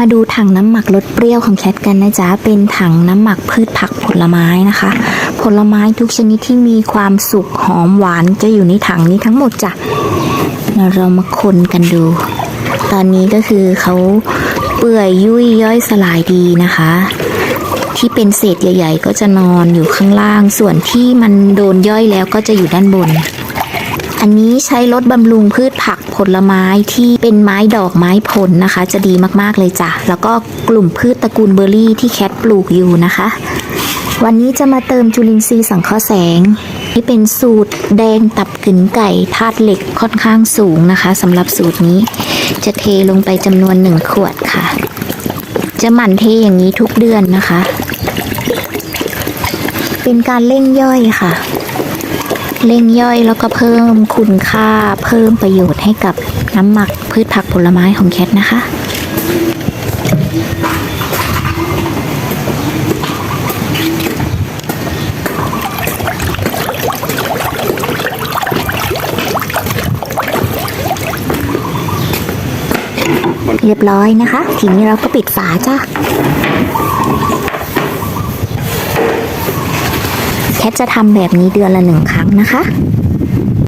มาดูถังน้ำหมักรสเปรี้ยวของแคทกันนะจ๊ะ เป็นถังน้ำหมักพืชผักผลไม้นะคะ ผลไม้ทุกชนิดที่มีความสุกหอมหวานจะอยู่ในถังนี้ทั้งหมดจ้ะเรามาคนกันดู ตอนนี้ก็คือเขาเปื่อยยุ่ยย่อยสลายดีนะคะ ที่เป็นเศษใหญ่ ๆ ก็จะนอนอยู่ข้างล่าง ส่วนที่มันโดนย่อยแล้วก็จะอยู่ด้านบน อันนี้ใช้ลดบำรุงพืชผักผลไม้ที่เป็นไม้ดอกไม้ผลนะคะ จะดีมากๆเลยจ้ะ แล้วก็กลุ่มพืชตระกูลเบอร์รี่ที่แคทปลูกอยู่นะคะ วันนี้จะมาเติมจุลินทรีย์สังเคราะห์แสงที่เป็นสูตรแดงตับกึ๋นไก่ธาตุเหล็กค่อนข้างสูงนะคะสำหรับสูตรนี้ จะเทลงไปจำนวนหนึ่งขวดค่ะ จะหมั่นเทอย่างนี้ทุกเดือนนะคะ เป็นการเร่งย่อยค่ะ เร่งย่อยแล้วก็เพิ่มคุณค่าเพิ่มประโยชน์ให้กับน้ำหมักพืชผักผลไม้ของแคทนะคะเรียบร้อยนะคะ ทีนี้เราก็ปิดฝาจ้า แคทจะทำแบบนี้เดือนละหนึ่งครั้งนะคะ